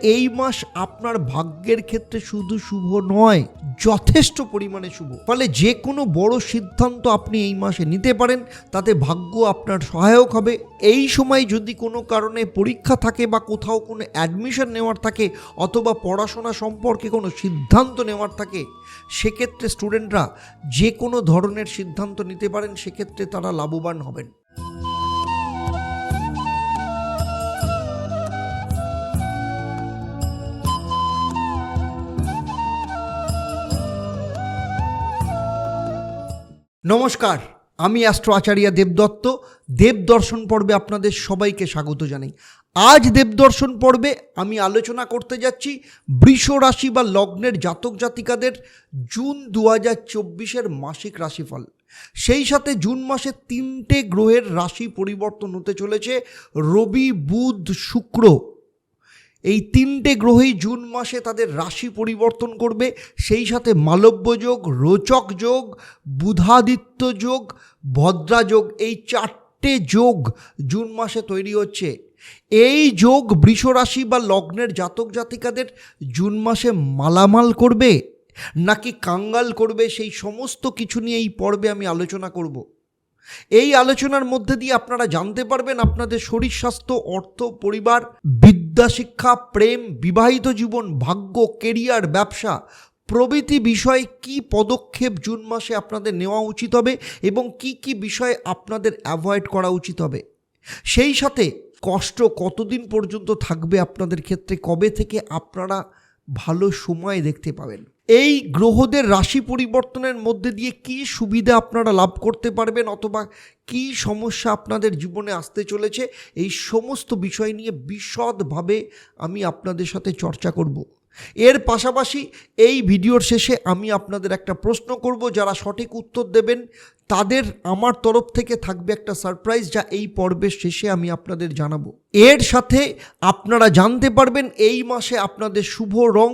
এই মাস আপনার ভাগ্যের ক্ষেত্রে শুধু শুভ নয়, যথেষ্ট পরিমাণে শুভ। ফলে যে কোনো বড় সিদ্ধান্ত আপনি এই মাসে নিতে পারেন, তাতে ভাগ্য আপনার সহায়ক হবে। এই সময় যদি কোনো কারণে পরীক্ষা থাকে বা কোথাও কোনো অ্যাডমিশন নেওয়ার থাকে, অথবা পড়াশোনা সম্পর্কে কোনো সিদ্ধান্ত নেওয়ার থাকে, সেক্ষেত্রে স্টুডেন্টরা যে কোনো ধরনের সিদ্ধান্ত নিতে পারেন, সেক্ষেত্রে তারা লাভবান হবেন। নমস্কার, আমি অ্যাস্ট্রো আচার্য দেবদত্ত। দেবদর্শন পর্বে আপনাদের সবাইকে স্বাগত জানাই। আজ দেবদর্শন পর্বে আমি আলোচনা করতে যাচ্ছি বৃষ রাশি বা লগ্নের জাতক জাতিকাদের জুন দু হাজার চব্বিশের মাসিক রাশিফল। সেই সাথে জুন মাসে তিনটে গ্রহের রাশি পরিবর্তন হতে চলেছে। রবি, বুধ, শুক্র। এই তিনটে গ্রহই জুন মাসে তাদের রাশি পরিবর্তন করবে। সেই সাথে মালব্য যোগ, রোচক যোগ, বুধাদিত্য যোগ, ভদ্রা যোগ, এই চারটে যোগ জুন মাসে তৈরি হচ্ছে। এই যোগ বৃষ রাশি বা লগ্নের জাতক জাতিকাদের জুন মাসে মালামাল করবে, নাকি কাঙ্গাল করবে, সেই সমস্ত কিছু নিয়ে এই পর্বে আমি আলোচনা করব। এই আলোচনার মধ্যে দিয়ে আপনারা জানতে পারবেন আপনাদের শরীর স্বাস্থ্য, অর্থ, পরিবার বিদ্যা শিক্ষা, প্রেম, বিবাহিত জীবন, ভাগ্য কেরিয়ার ব্যবসা প্রভৃতি বিষয়ে কি পদক্ষেপ জুন মাসে আপনাদের নেওয়া উচিত হবে এবং কি কি বিষয়ে আপনাদের অ্যাভয়েড করা উচিত হবে? সেই সাথে কষ্ট কতদিন পর্যন্ত থাকবে আপনাদের ক্ষেত্রে? কবে থেকে আপনারা ভালো সময় দেখতে পাবেন। এই গ্রহদের রাশি পরিবর্তনের মধ্যে দিয়ে কি সুবিধা আপনারা লাভ করতে পারবেন অথবা কি সমস্যা আপনাদের জীবনে আসতে চলেছে, এই সমস্ত বিষয় নিয়ে বিশদভাবে আমি আপনাদের সাথে চর্চা করব। এর পাশাপাশি এই ভিডিওর শেষে আমি আপনাদের একটা প্রশ্ন করব, যারা সঠিক উত্তর দেবেন, তাদের আমার তরফ থেকে থাকবে একটা সারপ্রাইজ যা এই পর্বের শেষে আমি আপনাদের জানাব। এর সাথে আপনারা জানতে পারবেন এই মাসে আপনাদের শুভ রং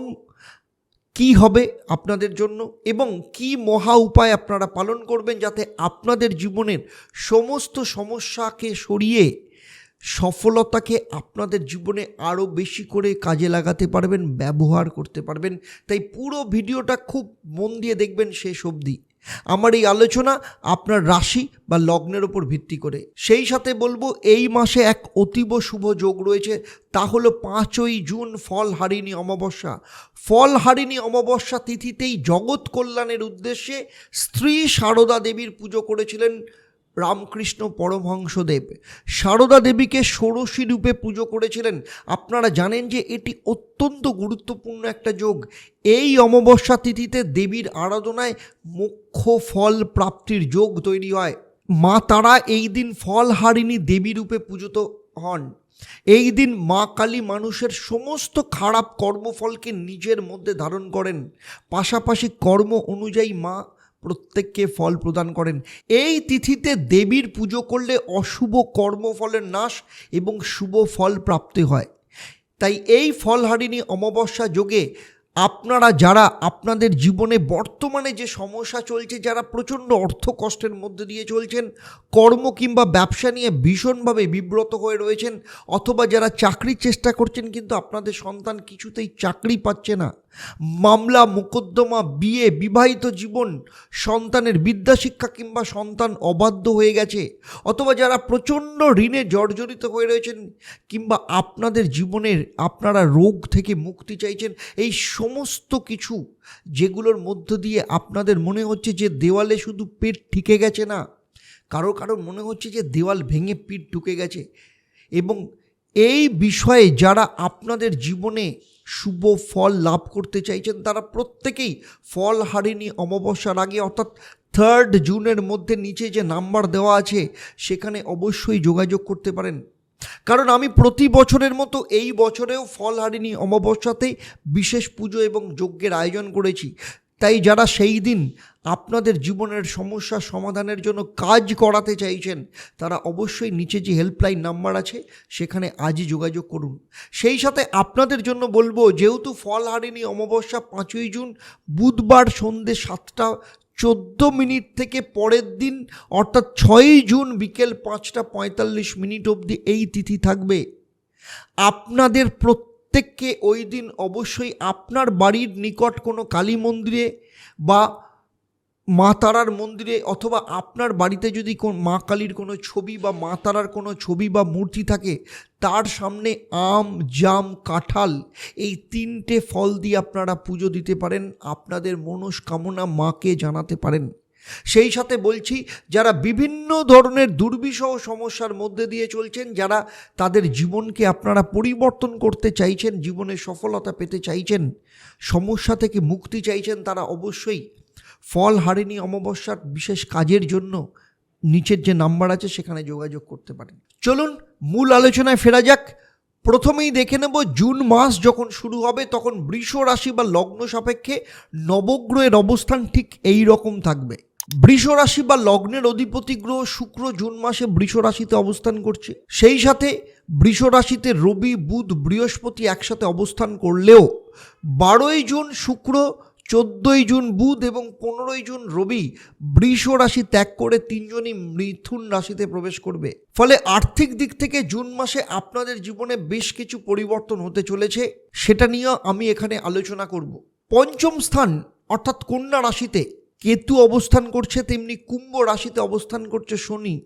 কি হবে আপনাদের জন্য এবং কি মহা উপায় আপনারা পালন করবেন যাতে আপনাদের জীবনের সমস্ত সমস্যাকে সরিয়ে সফলতাকে আপনাদের জীবনে আরও বেশি করে কাজে লাগাতে পারবেন, ব্যবহার করতে পারবেন। তাই পুরো ভিডিওটা খুব মন দিয়ে দেখবেন শেষ অবধি। আমার এই আলোচনা আপনার রাশি বা লগ্নের ওপর ভিত্তি করে। সেই সাথে বলব, এই মাসে এক অতীব শুভ যোগ রয়েছে। তা হলো পাঁচই জুন, ফল হারিণী অমাবস্যা। ফল হারিণী অমাবস্যা তিথিতেই জগৎ কল্যাণের উদ্দেশ্যে স্ত্রী সারদা দেবীর পুজো করেছিলেন। রামকৃষ্ণ পরমহংসদেব। সারদা দেবীকে ষোড়শী রূপে পুজো করেছিলেন। আপনারা জানেন যে এটি অত্যন্ত গুরুত্বপূর্ণ একটা যোগ। এই অমাবস্যা তিথিতে দেবীর আরাধনায় মুখ্য ফল প্রাপ্তির যোগ তৈরি হয়। মা তারা এই দিন ফল হারিণী দেবী রূপে পূজিত হন। এই দিন মা কালী মানুষের সমস্ত খারাপ কর্মফলকে নিজের মধ্যে ধারণ করেন। পাশাপাশি কর্ম অনুযায়ী মা প্রত্যেককে ফল প্রদান করেন। এই তিথিতে দেবীর পুজো করলে অশুভ কর্মফলের নাশ এবং শুভ ফল প্রাপ্তি হয়। তাই এই ফলহারিণী অমাবস্যা যোগে আপনারা যারা আপনাদের জীবনে বর্তমানে যে সমস্যা চলছে, যারা প্রচণ্ড অর্থ কষ্টের মধ্যে দিয়ে চলছেন, কর্ম কিংবা ব্যবসা নিয়ে ভীষণভাবে বিব্রত হয়ে রয়েছেন, অথবা যারা চাকরির চেষ্টা করছেন কিন্তু আপনাদের সন্তান কিছুতেই চাকরি পাচ্ছে না মামলা, মোকদ্দমা, বিয়ে, বিবাহিত জীবন, সন্তানের বিদ্যাশিক্ষা কিংবা সন্তান অবাধ্য হয়ে গেছে, অথবা যারা প্রচণ্ড ঋণে জর্জরিত হয়ে রয়েছেন কিংবা আপনাদের জীবনের, আপনারা রোগ থেকে মুক্তি চাইছেন, এই সমস্ত কিছু যেগুলোর মধ্য দিয়ে আপনাদের মনে হচ্ছে যে দেওয়ালে শুধু পেট ঠিকে গেছে না, কারও কারও মনে হচ্ছে যে দেওয়াল ভেঙে পিঠ ঢুকে গেছে এবং এই বিষয়ে যারা আপনাদের জীবনে শুভ ফল লাভ করতে চাইছেন তারা প্রত্যেকেই। ফল হারিনি অমাবস্যার আগে, অর্থাৎ থার্ড জুনের মধ্যে নিচে যে নাম্বার দেওয়া আছে, সেখানে অবশ্যই যোগাযোগ করতে পারেন। কারণ আমি প্রতি বছরের মতো এই বছরেও ফল হারিনি অমাবস্যাতে বিশেষ পুজো এবং যজ্ঞের আয়োজন করেছি। তাই যারা সেই দিন আপনাদের জীবনের সমস্যা সমাধানের জন্য কাজ করাতে চাইছেন, তারা অবশ্যই নিচে যে হেল্পলাইন নাম্বার আছে, সেখানে আজই যোগাযোগ করুন। সেই সাথে আপনাদের জন্য বলব, যেহেতু ফল হারিনি অমাবস্যা পাঁচই জুন, বুধবার সন্ধে সাতটা চোদ্দ মিনিট থেকে পরের দিন, অর্থাৎ ছয়ই জুন বিকেল পাঁচটা পঁয়তাল্লিশ মিনিট অবধি এই তিথি থাকবে। আপনাদের প্রত্যেক প্রত্যেককে ওই দিন অবশ্যই আপনার বাড়ির নিকট কোনো কালী মন্দিরে বা মা তারার মন্দিরে অথবা আপনার বাড়িতে যদি কোন মা কালীর কোনো ছবি বা মা তারার কোনো ছবি বা মূর্তি থাকে, তার সামনে আম, জাম, কাঁঠাল এই তিনটে ফল দিয়ে আপনারা পুজো দিতে পারেন। আপনাদের মনস্কামনা মাকে জানাতে পারেন। সেই সাথে বলছি, যারা বিভিন্ন ধরনের দুর্বিষহ সমস্যার মধ্যে দিয়ে চলছেন, যারা তাদের জীবনকে আপনারা পরিবর্তন করতে চাইছেন জীবনে সফলতা পেতে চাইছেন, সমস্যা থেকে মুক্তি চাইছেন, তারা অবশ্যই ফল হারিনি অমাবস্যার বিশেষ কাজের জন্য নিচের যে নাম্বার আছে, সেখানে যোগাযোগ করতে পারেন। চলুন, মূল আলোচনায় ফেরা যাক। প্রথমেই দেখে নেব, জুন মাস যখন শুরু হবে, তখন বৃষ রাশি বা লগ্ন সাপেক্ষে নবগ্রহের অবস্থান ঠিক এই রকম থাকবে। বৃষ রাশি বা লগ্নের অধিপতি গ্রহ শুক্র জুন মাসে বৃষ রাশিতে অবস্থান করছে। সেই সাথে বৃষ রাশিতে রবি, বুধ, বৃহস্পতি একসাথে অবস্থান করলেও বারোই জুন শুক্র, চোদ্দোই জুন বুধ এবং পনেরোই জুন রবি বৃষ রাশি ত্যাগ করে তিনজনই মিথুন রাশিতে প্রবেশ করবে। ফলে আর্থিক দিক থেকে জুন মাসে আপনাদের জীবনে বেশ কিছু পরিবর্তন হতে চলেছে, সেটা নিয়ে আমি এখানে আলোচনা করব। পঞ্চম স্থান অর্থাৎ কন্যা রাশিতে কেতু অবস্থান করছে, তেমনি কুম্ভ রাশিতে অবস্থান করছে শনি।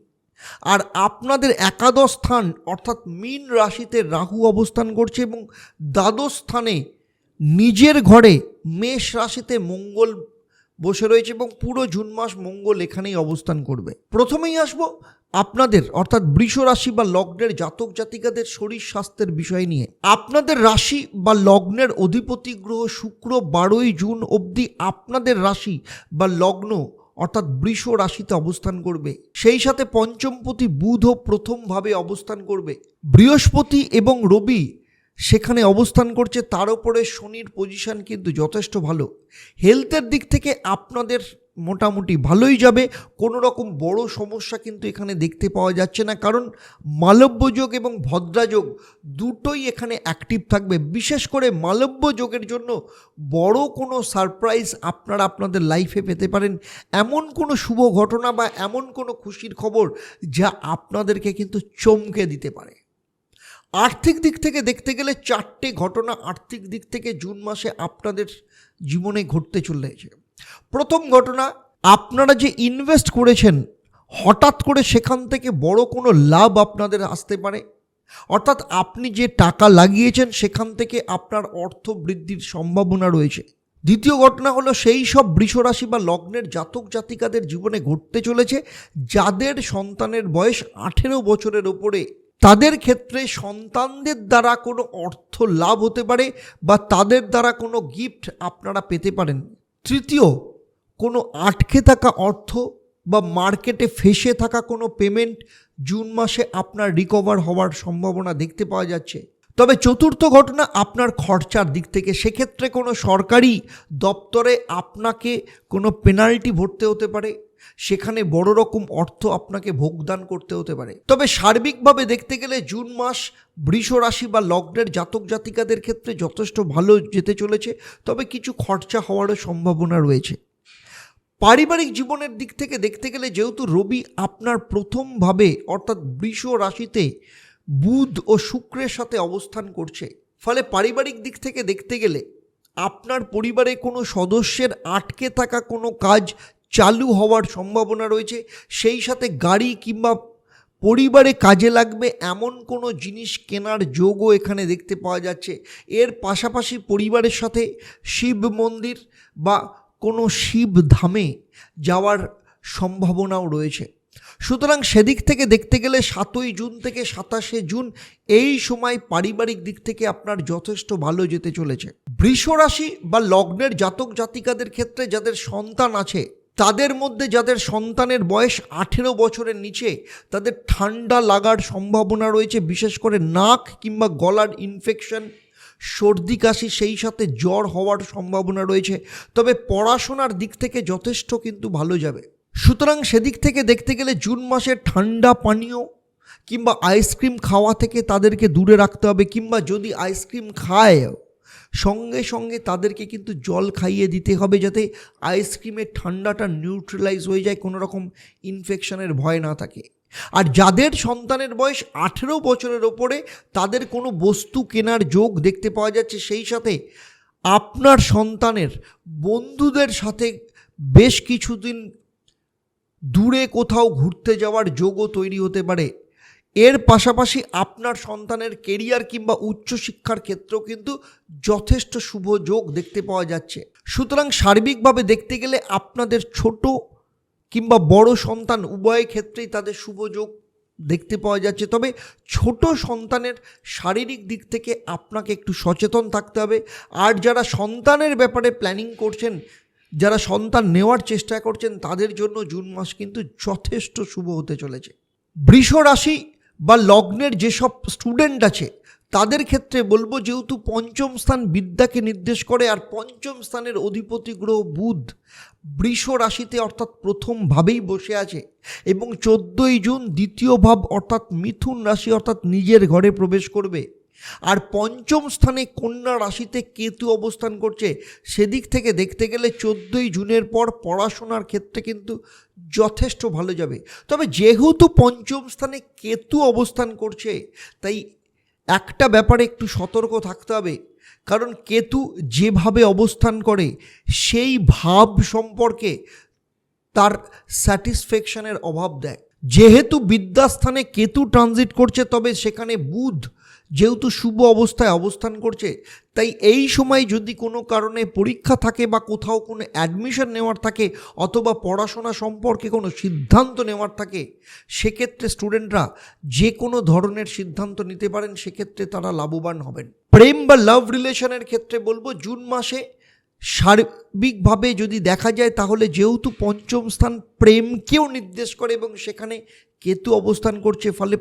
আর আপনাদের একাদশ স্থান, অর্থাৎ মীন রাশিতে রাহু অবস্থান করছে এবং দ্বাদশ স্থানে নিজের ঘরে মেষ রাশিতে মঙ্গল বসে রয়েছে এবং পুরো জুন মাস মঙ্গল এখানেই অবস্থান করবে। প্রথমেই আসব আপনাদের, অর্থাৎ বৃষ রাশি বা লগ্নের জাতক জাতিকাদের শরীর স্বাস্থ্যের বিষয় নিয়ে। আপনাদের রাশি বা লগ্নের অধিপতি গ্রহ শুক্র বারোই জুন অবধি আপনাদের রাশি বা লগ্ন, অর্থাৎ বৃষ রাশিতে অবস্থান করবে। সেই সাথে পঞ্চমপতি বুধও প্রথমভাবে অবস্থান করবে। বৃহস্পতি এবং রবি সেখানে অবস্থান করছে, তার উপরে শনির পজিশন কিন্তু যথেষ্ট ভালো। হেলথের দিক থেকে আপনাদের মোটামুটি ভালোই যাবে কোনো রকম বড় সমস্যা কিন্তু এখানে দেখতে পাওয়া যাচ্ছে না, কারণ মালব্য যোগ এবং ভদ্রাযোগ দুটোই এখানে অ্যাক্টিভ থাকবে। বিশেষ করে মালব্য যোগের জন্য বড় কোনো সারপ্রাইজ আপনারা আপনাদের লাইফে পেতে পারেন। এমন কোনো শুভ ঘটনা বা এমন কোনো খুশির খবর যা আপনাদেরকে কিন্তু চমকে দিতে পারে। আর্থিক দিক থেকে দেখতে গেলে চারটে ঘটনা আর্থিক দিক থেকে জুন মাসে আপনাদের জীবনে ঘটতে চলেছে। প্রথম ঘটনা, আপনারা যে ইনভেস্ট করেছেন, হঠাৎ করে সেখান থেকে বড় কোনো লাভ আপনাদের আসতে পারে। অর্থাৎ আপনি যে টাকা লাগিয়েছেন, সেখান থেকে আপনার অর্থ বৃদ্ধির সম্ভাবনা রয়েছে। দ্বিতীয় ঘটনা হলো, সেই সব বৃষরাশি বা লগ্নের জাতক জাতিকাদের জীবনে ঘটতে চলেছে, যাদের সন্তানের বয়স আঠেরো বছরের ওপরে। তাদের ক্ষেত্রে সন্তানদের দ্বারা কোনো অর্থ লাভ হতে পারে বা তাদের দ্বারা কোনো গিফট আপনারা পেতে পারেন। তৃতীয়, কোনো আটকে থাকা অর্থ বা মার্কেটে ফেসে থাকা কোনো পেমেন্ট জুন মাসে আপনার রিকভার হওয়ার সম্ভাবনা দেখতে পাওয়া যাচ্ছে। তবে চতুর্থ ঘটনা, আপনার খরচার দিক থেকে। সেক্ষেত্রে কোনো সরকারি দপ্তরে আপনাকে কোনো পেনাল্টি ভরতে হতে পারে। সেখানে বড় রকম অর্থ আপনাকে ভোগদান করতে হতে পারে। তবে সার্বিকভাবে দেখতে গেলে জুন মাস বৃষ রাশি বা লগ্নের জাতক জাতিকাদের ক্ষেত্রে যথেষ্ট ভালো যেতে চলেছে, তবে কিছু খরচা হওয়ারও সম্ভাবনা রয়েছে। পারিবারিক জীবনের দিক থেকে দেখতে গেলে যেহেতু রবি আপনার প্রথমভাবে, অর্থাৎ বৃষ রাশিতে বুধ ও শুক্রের সাথে অবস্থান করছে। ফলে পারিবারিক দিক থেকে দেখতে গেলে আপনার পরিবারে কোনো সদস্যের আটকে থাকা কোনো কাজ চালু হওয়ার সম্ভাবনা রয়েছে। সেই সাথে গাড়ি কিংবা পরিবারে কাজে লাগবে এমন কোনো জিনিস কেনার যোগও এখানে দেখতে পাওয়া যাচ্ছে। এর পাশাপাশি পরিবারের সাথে শিব মন্দির বা কোনো শিব ধামে যাওয়ার সম্ভাবনাও রয়েছে। সুতরাং সেদিক থেকে দেখতে গেলে সাতই জুন থেকে সাতাশে জুন এই সময় পারিবারিক দিক থেকে আপনার যথেষ্ট ভালো যেতে চলেছে। বৃষ রাশি বা লগ্নের জাতক জাতিকাদের ক্ষেত্রে যাদের সন্তান আছে তাদের মধ্যে যাদের সন্তানের বয়স আঠেরো বছরের নিচে, তাদের ঠান্ডা লাগার সম্ভাবনা রয়েছে, বিশেষ করে নাক কিংবা গলার ইনফেকশন সর্দি কাশি সেই সাথে জ্বর হওয়ার সম্ভাবনা রয়েছে। তবে পড়াশোনার দিক থেকে যথেষ্ট কিন্তু ভালো যাবে। সুতরাং সেদিক থেকে দেখতে গেলে জুন মাসে ঠান্ডা পানীয় কিংবা আইসক্রিম খাওয়া থেকে তাদেরকে দূরে রাখতে হবে, কিংবা যদি আইসক্রিম খায় সঙ্গে সঙ্গে তাদেরকে কিন্তু জল খাইয়ে দিতে হবে যাতে আইসক্রিমের ঠান্ডাটা নিউট্রালাইজ হয়ে যায়, কোনো রকম ইনফেকশনের ভয় না থাকে। আর যাদের সন্তানের বয়স আঠেরো বছরের ওপরে, তাদের কোনো বস্তু কেনার যোগ দেখতে পাওয়া যাচ্ছে, সেই সাথে আপনার সন্তানের বন্ধুদের সাথে বেশ কিছুদিন দূরে কোথাও ঘুরতে যাওয়ার যোগও তৈরি হতে পারে। এর পাশাপাশি আপনার সন্তানের কেরিয়ার কিংবা উচ্চশিক্ষার ক্ষেত্রেও কিন্তু যথেষ্ট শুভ যোগ দেখতে পাওয়া যাচ্ছে। সুতরাং সার্বিকভাবে দেখতে গেলে আপনাদের ছোট কিংবা বড় সন্তান উভয় ক্ষেত্রেই তাদের শুভ যোগ দেখতে পাওয়া যাচ্ছে। তবে ছোট সন্তানের শারীরিক দিক থেকে আপনাকে একটু সচেতন থাকতে হবে। আর যারা সন্তানের ব্যাপারে প্ল্যানিং করছেন, যারা সন্তান নেওয়ার চেষ্টা করছেন, তাদের জন্য জুন মাস কিন্তু যথেষ্ট শুভ হতে চলেছে। বৃষ রাশি বা লগ্নের যেসব স্টুডেন্ট আছে, তাদের ক্ষেত্রে বলব যেহেতু পঞ্চম স্থান বিদ্যাকে নির্দেশ করে আর পঞ্চম স্থানের অধিপতি গ্রহ বুধ, বৃষ রাশিতে অর্থাৎ প্রথমভাবেই বসে আছে এবং চোদ্দোই জুন দ্বিতীয় ভাব অর্থাৎ মিথুন রাশি অর্থাৎ নিজের ঘরে প্রবেশ করবে। আর পঞ্চম স্থানে কন্যা রাশিতে কেতু অবস্থান করছে। সেদিক থেকে দেখতে গেলে চোদ্দোই জুনের পর পড়াশোনার ক্ষেত্রে কিন্তু যথেষ্ট ভালো যাবে। তবে যেহেতু পঞ্চম স্থানে কেতু অবস্থান করছে, তাই একটা ব্যাপারে একটু সতর্ক থাকতে হবে। কারণ কেতু যেভাবে অবস্থান করে, সেই ভাব সম্পর্কে তার স্যাটিসফ্যাকশনের অভাব দেয়। যেহেতু বিদ্যাস্থানে কেতু ট্রানজিট করছে, তবে সেখানে বুধ যেহেতু শুভ অবস্থায় অবস্থান করছে, তাই এই সময় যদি কোনো কারণে পরীক্ষা থাকে বা কোথাও কোনো অ্যাডমিশন নেওয়ার থাকে অথবা পড়াশোনা সম্পর্কে কোনো সিদ্ধান্ত নেওয়ার থাকে, সেক্ষেত্রে স্টুডেন্টরা যে কোনো ধরনের সিদ্ধান্ত নিতে পারেন, সেক্ষেত্রে তারা লাভবান হবেন। প্রেম বা লাভ রিলেশনের ক্ষেত্রে বলব, জুন মাসে সার্বিকভাবে যদি দেখা যায়, তাহলে যেহেতু পঞ্চম স্থান প্রেমকেও নির্দেশ করে এবং সেখানে কেতু অবস্থান করছে, ফলে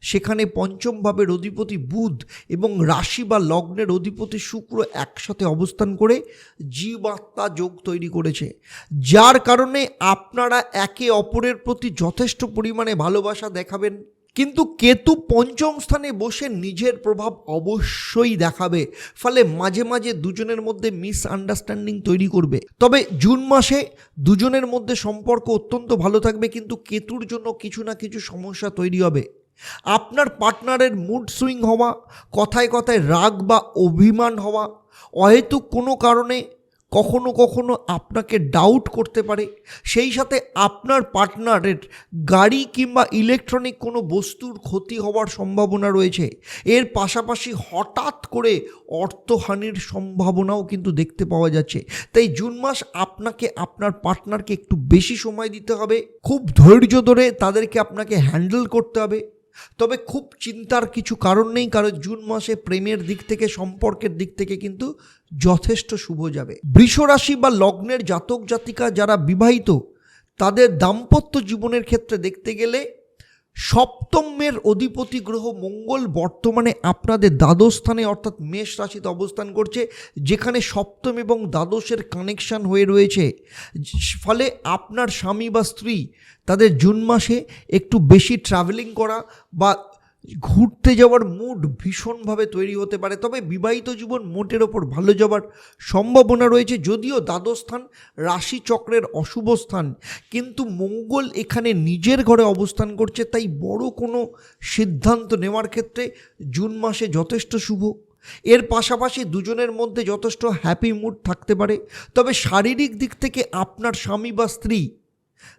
সেখানে পঞ্চম ভাবের অধিপতি বুধ এবং রাশি বা লগ্নের অধিপতি শুক্র একসাথে অবস্থান করে জীবাত্মা যোগ তৈরি করেছে। যার কারণে আপনারা একে অপরের প্রতি যথেষ্ট পরিমাণে ভালোবাসা দেখাবেন। কিন্তু কেতু পঞ্চম স্থানে বসে নিজের প্রভাব অবশ্যই দেখাবে। ফলে মাঝে মাঝে দুজনের মধ্যে মিস আন্ডারস্ট্যান্ডিং তৈরি করবে। তবে জুন মাসে দুজনের মধ্যে সম্পর্ক অত্যন্ত ভালো থাকবে। কিন্তু কেতুর জন্য কিছু না কিছু সমস্যা তৈরি হবে। আপনার পার্টনারের মুড সুইং হওয়া, কথায় কথায় রাগ বা অভিমান হওয়া, অহেতুক কোনো কারণে কখনো কখনো আপনাকে ডাউট করতে পারে, সেই সাথে আপনার পার্টনারের গাড়ি কিংবা ইলেকট্রনিক কোনো বস্তুর ক্ষতি হওয়ার সম্ভাবনা রয়েছে। এর পাশাপাশি হঠাৎ করে অর্থহানির সম্ভাবনাও কিন্তু দেখতে পাওয়া যাচ্ছে। তাই জুন মাস আপনাকে, আপনার পার্টনারকে একটু বেশি সময় দিতে হবে। খুব ধৈর্য ধরে তাদেরকে আপনাকে হ্যান্ডেল করতে হবে। তবে খুব চিন্তার কিছু কারণ নেই, কারণ জুন মাসে প্রেমের দিক থেকে, সম্পর্কের দিক থেকে কিন্তু যথেষ্ট শুভ যাবে। বৃষরাশি বা লগ্নের জাতক জাতিকা যারা বিবাহিত, তাদের দাম্পত্য জীবনের ক্ষেত্রে দেখতে গেলে সপ্তমের অধিপতি গ্রহ মঙ্গল বর্তমানে আপনাদের দ্বাদশ স্থানে অর্থাৎ মেষ রাশিতে অবস্থান করছে, যেখানে সপ্তম এবং দ্বাদশের কানেকশান হয়ে রয়েছে। ফলে আপনার স্বামী বা স্ত্রী তাদের জুন মাসে একটু বেশি ট্রাভেলিং করা বা ঘুরতে যাওয়ার মুড ভীষণভাবে তৈরি হতে পারে, তবে বিবাহিত জীবন মোটের ওপর ভালো যাওয়ার সম্ভাবনা রয়েছে, যদিও দ্বাদশ স্থান রাশি চক্রের অশুভ স্থান। কিন্তু মঙ্গল এখানে নিজের ঘরে অবস্থান করছে, তাই বড় কোনো সিদ্ধান্ত নেওয়ার ক্ষেত্রে জুন মাসে যথেষ্ট শুভ। এর পাশাপাশি দুজনের মধ্যে যথেষ্ট হ্যাপি মুড থাকতে পারে, তবে শারীরিক দিক থেকে আপনার স্বামী বা স্ত্রী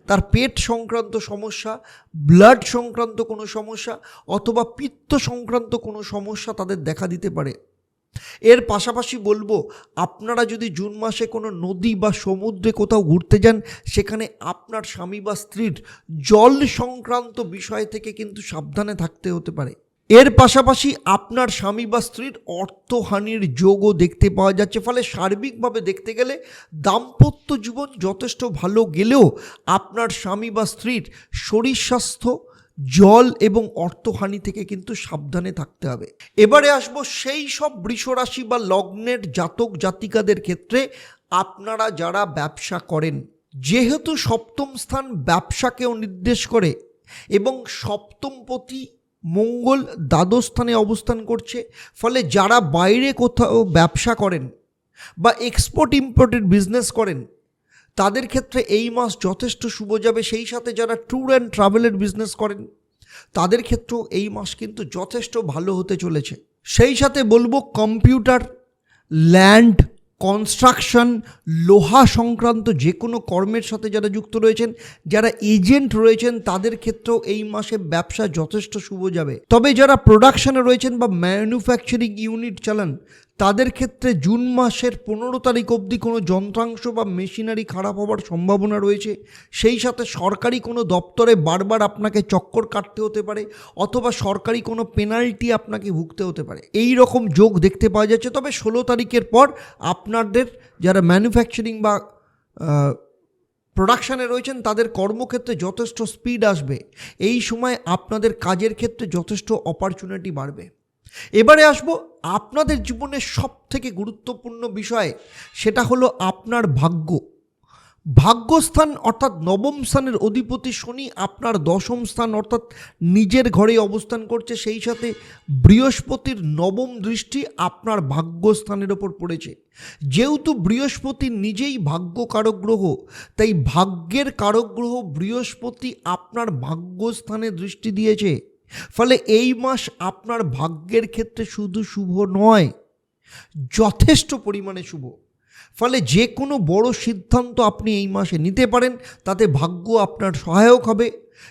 তার পেট সংক্রান্ত সমস্যা ব্লাড সংক্রান্ত কোনো সমস্যা, অথবা পিত্ত সংক্রান্ত কোনো সমস্যা তাদের দেখা দিতে পারে। এর পাশাপাশি বলব, আপনারা যদি জুন মাসে কোনো নদী বা সমুদ্রে কোথাও ঘুরতে যান, সেখানে আপনার স্বামী বা স্ত্রীর জল সংক্রান্ত বিষয় থেকে কিন্তু সাবধানে থাকতে হতে পারে। এর পাশাপাশি আপনার স্বামী বা স্ত্রীর অর্থহানির যোগও দেখতে পাওয়া যাচ্ছে। ফলে সার্বিকভাবে দেখতে গেলে দাম্পত্য জীবন যথেষ্ট ভালো গেলেও আপনার স্বামী বা স্ত্রীর শরীর স্বাস্থ্য, জল এবং অর্থহানি থেকে কিন্তু সাবধানে থাকতে হবে। এবারে আসব সেই সব বৃষরাশি বা লগ্নের জাতক জাতিকাদের ক্ষেত্রে আপনারা যারা ব্যবসা করেন, যেহেতু সপ্তম স্থান ব্যবসাকেও নির্দেশ করে এবং সপ্তমপতি মঙ্গল দ্বাদশ স্থানে অবস্থান করছে। ফলে যারা বাইরে কোথাও ব্যবসা করেন বা এক্সপোর্ট ইম্পোর্টের বিজনেস করেন, তাদের ক্ষেত্রে এই মাস যথেষ্ট শুভ যাবে। সেই সাথে যারা ট্যুর অ্যান্ড ট্রাভেলের বিজনেস করেন, তাদের ক্ষেত্রেও এই মাস কিন্তু যথেষ্ট ভালো হতে চলেছে। সেই সাথে বলব কম্পিউটার ল্যান্ড কনস্ট্রাকশন লোহা সংক্রান্ত যে কোনো কর্মের সাথে যারা যুক্ত রয়েছেন, যারা এজেন্ট রয়েছেন, তাদের ক্ষেত্রেও এই মাসে ব্যবসা যথেষ্ট শুভ যাবে। তবে যারা প্রোডাকশনে রয়েছেন বা ম্যানুফ্যাকচারিং ইউনিট চালান তাদের ক্ষেত্রে জুন মাসের পনেরো তারিখ অবধি কোনো যন্ত্রাংশ বা মেশিনারি খারাপ হওয়ার সম্ভাবনা রয়েছে? সেই সাথে সরকারি কোনো দপ্তরে বারবার আপনাকে চক্কর কাটতে হতে পারে অথবা সরকারি কোনো পেনাল্টি আপনাকে ভুগতে হতে পারে। এই রকম যোগ দেখতে পাওয়া যাচ্ছে। তবে ষোলো তারিখের পর আপনাদের যারা ম্যানুফ্যাকচারিং বা প্রোডাকশানে রয়েছেন, তাদের কর্মক্ষেত্রে যথেষ্ট স্পিড আসবে। এই সময় আপনাদের কাজের ক্ষেত্রে যথেষ্ট অপরচুনিটি বাড়বে। এবারে আসব আপনাদের জীবনের সব থেকে গুরুত্বপূর্ণ বিষয়, সেটা হলো আপনার ভাগ্য। ভাগ্যস্থান অর্থাৎ নবম স্থানের অধিপতি শনি আপনার দশম স্থান অর্থাৎ নিজের ঘরে অবস্থান করছে, সেই সাথে বৃহস্পতির নবম দৃষ্টি আপনার ভাগ্যস্থানের ওপর পড়েছে। যেহেতু বৃহস্পতি নিজেই ভাগ্য কারক গ্রহ, তাই ভাগ্যের কারক গ্রহ বৃহস্পতি আপনার ভাগ্যস্থানে দৃষ্টি দিয়েছে। ফলে এই মাস আপনার ভাগ্যের ক্ষেত্রে শুধু শুভ নয়, যথেষ্ট পরিমাণে শুভ। ফলে যে কোনো বড় সিদ্ধান্ত আপনি এই মাসে নিতে পারেন, তাতে ভাগ্য আপনার সহায়ক হবে।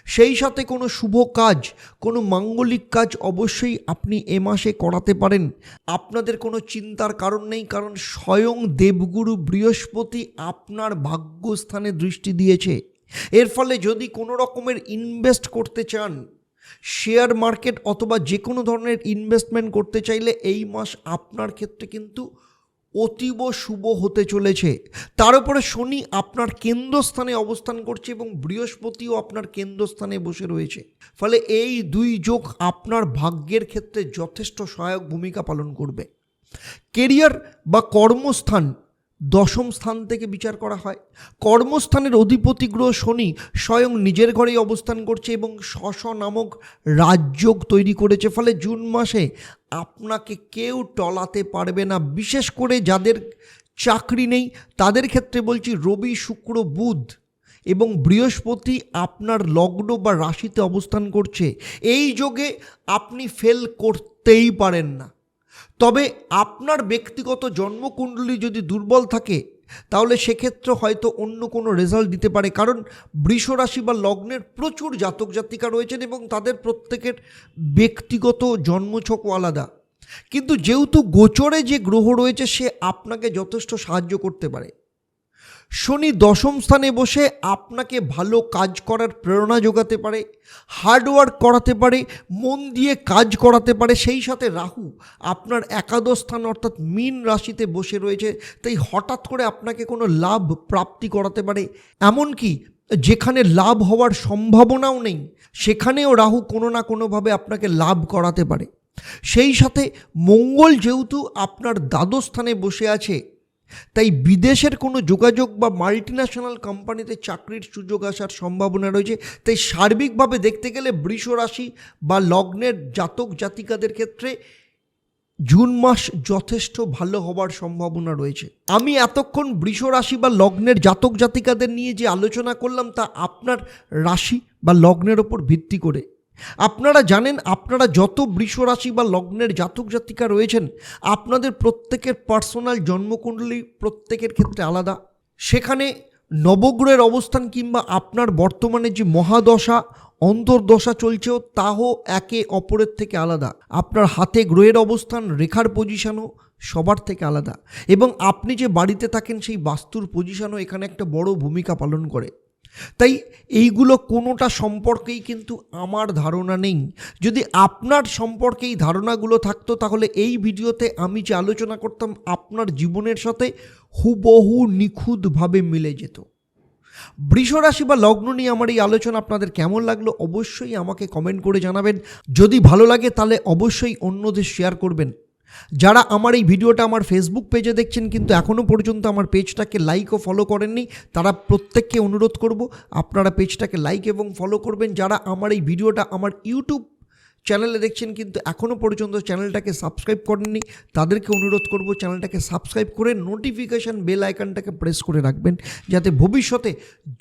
সেই সাথে কোনো শুভ কাজ, কোনো মাঙ্গলিক কাজ অবশ্যই আপনি এ মাসে করাতে পারেন। আপনাদের কোনো চিন্তার কারণ নেই, কারণ স্বয়ং দেবগুরু বৃহস্পতি আপনার ভাগ্যস্থানে দৃষ্টি দিয়েছে। এর ফলে যদি কোনো রকমের ইনভেস্ট করতে চান শেয়ার মার্কেট অথবা যে কোনো ধরনের ইনভেস্টমেন্ট করতে চাইলে এই মাস আপনার ক্ষেত্রে কিন্তু অতীব শুভ হতে চলেছে। তার উপরে শনি আপনার কেন্দ্রস্থানে অবস্থান করছে এবং বৃহস্পতিও আপনার কেন্দ্রস্থানে বসে রয়েছে। ফলে এই দুই যোগ আপনার ভাগ্যের ক্ষেত্রে যথেষ্ট সহায়ক ভূমিকা পালন করবে। কেরিয়ার বা কর্মস্থান দশম স্থান থেকে বিচার করা হয়। কর্মস্থানের অধিপতি গ্রহ শনি স্বয়ং নিজের ঘরেই অবস্থান করছে এবং শশ নামক রাজযোগ তৈরি করেছে। ফলে জুন মাসে আপনাকে কেউ টলাতে পারবে না। বিশেষ করে যাদের চাকরি নেই, তাদের ক্ষেত্রে বলছি রবি, শুক্র, বুধ এবং বৃহস্পতি আপনার লগ্ন বা রাশিতে অবস্থান করছে। এই যোগে আপনি ফেল করতেই পারেন না। তবে আপনার ব্যক্তিগত জন্মকুণ্ডলী যদি দুর্বল থাকে, তাহলে সেক্ষেত্রে হয়তো অন্য কোনো রেজাল্ট দিতে পারে। কারণ বৃষরাশি বা লগ্নের প্রচুর জাতক জাতিকা রয়েছেন এবং তাদের প্রত্যেকের ব্যক্তিগত জন্মছকও আলাদা। কিন্তু যেহেতু গোচরে যে গ্রহ রয়েছে, সে আপনাকে যথেষ্ট সাহায্য করতে পারে। শনি দশম স্থানে বসে আপনাকে ভালো কাজ করার প্রেরণা যোগাতে পারে হার্ডওয়ার্ক করাতে পারে, মন দিয়ে কাজ করাতে পারে। সেই সাথে রাহু আপনার একাদশ স্থান অর্থাৎ মীন রাশিতে বসে রয়েছে, তাই হঠাৎ করে আপনাকে কোনো লাভ প্রাপ্তি করাতে পারে। এমনকি যেখানে লাভ হওয়ার সম্ভাবনাও নেই, সেখানেও রাহু কোনো না কোনোভাবে আপনাকে লাভ করাতে পারে। সেই সাথে মঙ্গল যেহেতু আপনার দ্বাদশ স্থানে বসে আছে তাই বিদেশের কোনো যোগাযোগ বা মাল্টিন্যাশনাল কোম্পানিতে চাকরির সুযোগ আসার সম্ভাবনা রয়েছে। তাই সার্বিকভাবে দেখতে গেলে বৃষ রাশি বা লগ্নের জাতক জাতিকাদের ক্ষেত্রে জুন মাস যথেষ্ট ভালো হওয়ার সম্ভাবনা রয়েছে। আমি এতক্ষণ বৃষ রাশি বা লগ্নের জাতক জাতিকাদের নিয়ে যে আলোচনা করলাম তা আপনার রাশি বা লগ্নের ওপর ভিত্তি করে আপনারা জানেন, আপনারা যত বৃষরাশি বা লগ্নের জাতক জাতিকা রয়েছেন, আপনাদের প্রত্যেকের পার্সোনাল জন্মকুণ্ডলী প্রত্যেকের ক্ষেত্রে আলাদা। সেখানে নবগ্রহের অবস্থান কিংবা আপনার বর্তমানে যে মহাদশা, অন্তর্দশা চলছেও তাও একে অপরের থেকে আলাদা। আপনার হাতে গ্রহের অবস্থান, রেখার পজিশনও সবার থেকে আলাদা। এবং আপনি যে বাড়িতে থাকেন, সেই বাস্তুর পজিশানও এখানে একটা বড় ভূমিকা পালন করে। তাই এইগুলো কোনোটা সম্পর্কেই কিন্তু আমার ধারণা নেই। যদি আপনার সম্পর্কে এই ধারণাগুলো থাকতো, তাহলে এই ভিডিওতে আমি যে আলোচনা করতাম, আপনার জীবনের সাথে হুবহু নিখুঁতভাবে মিলে যেত। বৃষ রাশি বা লগ্ন নিয়ে আমার এই আলোচনা আপনাদের কেমন লাগল অবশ্যই আমাকে কমেন্ট করে জানাবেন। যদি ভালো লাগে, তাহলে অবশ্যই অন্যদের শেয়ার করবেন। যারা আমার এই ভিডিওটা আমার ফেসবুক পেজে দেখছেন কিন্তু এখনও পর্যন্ত আমার পেজটাকে লাইক ও ফলো করেননি, তারা প্রত্যেককে অনুরোধ করব আপনারা পেজটাকে লাইক এবং ফলো করবেন। যারা আমার এই ভিডিওটা আমার ইউটিউব চ্যানেলে দেখছেন কিন্তু এখনও পর্যন্ত চ্যানেলটাকে সাবস্ক্রাইব করেননি, তাদেরকে অনুরোধ করব চ্যানেলটাকে সাবস্ক্রাইব করে নোটিফিকেশান বেল আইকনটাকে প্রেস করে রাখবেন, যাতে ভবিষ্যতে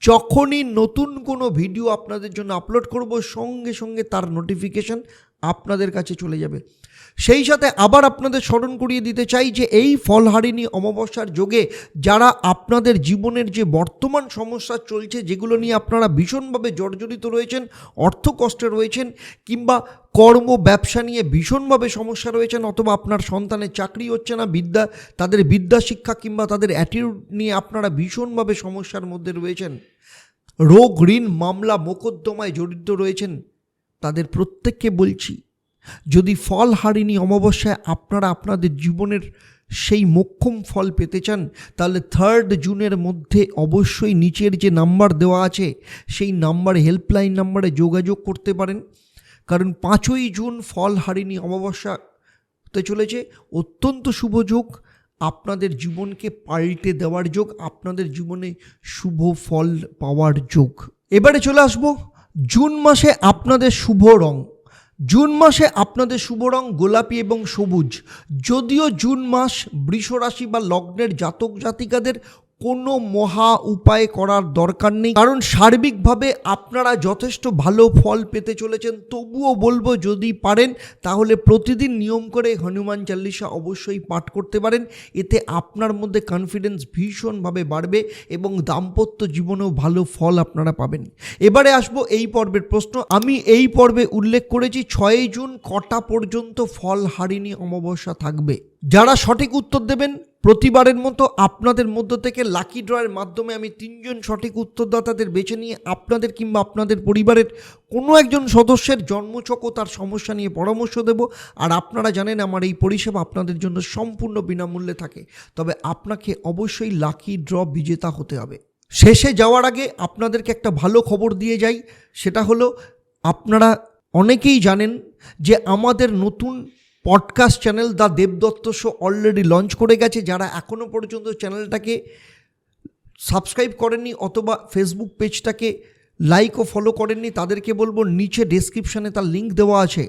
যখনই নতুন কোনো ভিডিও আপনাদের জন্য আপলোড করব, সঙ্গে সঙ্গে তার নোটিফিকেশান আপনাদের কাছে চলে যাবে। সেই সাথে আবার আপনাদের স্মরণ করিয়ে দিতে চাই যে এই ফলহারিণী অমাবস্যার যোগে যারা আপনাদের জীবনের যে বর্তমান সমস্যা চলছে, যেগুলো নিয়ে আপনারা ভীষণভাবে জর্জরিত রয়েছেন অর্থ কষ্টে রয়েছেন, কিংবা কর্ম, ব্যবসা নিয়ে ভীষণভাবে সমস্যা রয়েছেন, অথবা আপনার সন্তানের চাকরি হচ্ছে না, বিদ্যা, তাদের বিদ্যা শিক্ষা কিংবা তাদের অ্যাটিটিউড নিয়ে আপনারা ভীষণভাবে সমস্যার মধ্যে রয়েছেন। রোগ, ঋণ, মামলা, মোকদ্দমায় জড়িত রয়েছেন। তাদের প্রত্যেককে বলছি যদি ফল হারিনি অমাবস্যায় আপনারা আপনাদের জীবনের সেই মোক্ষম ফল পেতে চান, তাহলে থার্ড জুনের মধ্যে অবশ্যই নিচের যে নাম্বার দেওয়া আছে, সেই নাম্বার হেল্পলাইন নাম্বারে যোগাযোগ করতে পারেন। কারণ পাঁচই জুন ফল হারিনি অমাবস্যা হতে চলেছে, অত্যন্ত শুভ যোগ। আপনাদের জীবনকে পাল্টে দেওয়ার যোগ, আপনাদের জীবনে শুভ ফল পাওয়ার যোগ। এবারে চলে আসব, জুন মাসে আপনাদের শুভ রং। জুন মাসে আপনাদের শুভ রং গোলাপি এবং সবুজ। যদিও জুন মাস বৃষ রাশি বা লগ্নের জাতক জাতিকাদের কোনো মহা উপায় করার দরকার নেই। কারণ সার্বিকভাবে আপনারা যথেষ্ট ভালো ফল পেতে চলেছেন। তবুও বলব যদি পারেন, তাহলে প্রতিদিন নিয়ম করে হনুমান চাল্লিশা অবশ্যই পাঠ করতে পারেন। এতে আপনার মধ্যে কনফিডেন্স ভীষণভাবে বাড়বে এবং দাম্পত্য জীবনেও ভালো ফল আপনারা পাবেন। এবারে আসব এই পর্বের প্রশ্ন। আমি এই পর্বে উল্লেখ করেছি, ছয়ই জুন কটা পর্যন্ত ফল হারিনি অমাবস্যা থাকবে? যারা সঠিক উত্তর দেবেন, প্রতিবারের মতো আপনাদের মধ্য থেকে লাকি ড্রয়ের মাধ্যমে আমি তিনজন সঠিক উত্তরদাতাদের বেছে নিয়ে আপনাদের কিংবা আপনাদের পরিবারের কোনো একজন সদস্যের জন্মছক ও তার সমস্যা নিয়ে পরামর্শ দেব। আর আপনারা জানেন আমার এই পরিষেবা আপনাদের জন্য সম্পূর্ণ বিনামূল্যে থাকে। তবে আপনাকে অবশ্যই লাকি ড্র বিজেতা হতে হবে। শেষে যাওয়ার আগে আপনাদেরকে একটা ভালো খবর দিয়ে যাই। সেটা হলো, আপনারা অনেকেই জানেন যে আমাদের নতুন podcast channel the Debdutta show already launch করে গেছে। যারা এখনও পর্যন্ত চ্যানেলটাকে সাবস্ক্রাইব করেননি অথবা ফেসবুক পেজটাকে লাইক ও ফলো করেননি, তাদেরকে বলব নিচে ডেসক্রিপশানে তার লিঙ্ক দেওয়া আছে।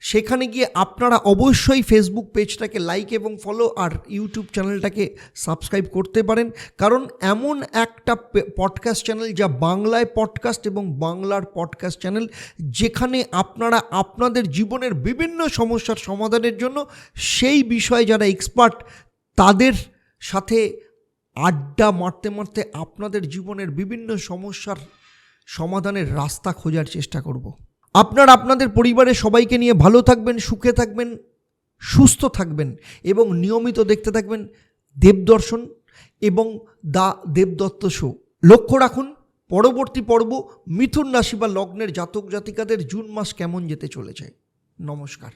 সেখানে গিয়ে আপনারা অবশ্যই ফেসবুক পেজটাকে লাইক এবং ফলো আর ইউটিউব চ্যানেলটাকে সাবস্ক্রাইব করতে পারেন। কারণ এমন একটা পডকাস্ট চ্যানেল যা বাংলায় পডকাস্ট এবং বাংলার পডকাস্ট চ্যানেল যেখানে আপনারা আপনাদের জীবনের বিভিন্ন সমস্যার সমাধানের জন্য সেই বিষয়ে যারা এক্সপার্ট তাদের সাথে আড্ডা মারতে মারতে আপনাদের জীবনের বিভিন্ন সমস্যার সমাধানের রাস্তা খোঁজার চেষ্টা করব। আপনার আপনাদের পরিবারের সবাইকে নিয়ে ভালো থাকবেন, সুখে থাকবেন, সুস্থ থাকবেন এবং নিয়মিত দেখতে থাকবেন দেবদর্শন এবং দা দেবদত্ত শো লক্ষ্য রাখুন, পরবর্তী পর্ব মিথুন রাশি বা লগ্নের জাতক জাতিকাদের জুন মাস কেমন যেতে চলেছে। নমস্কার।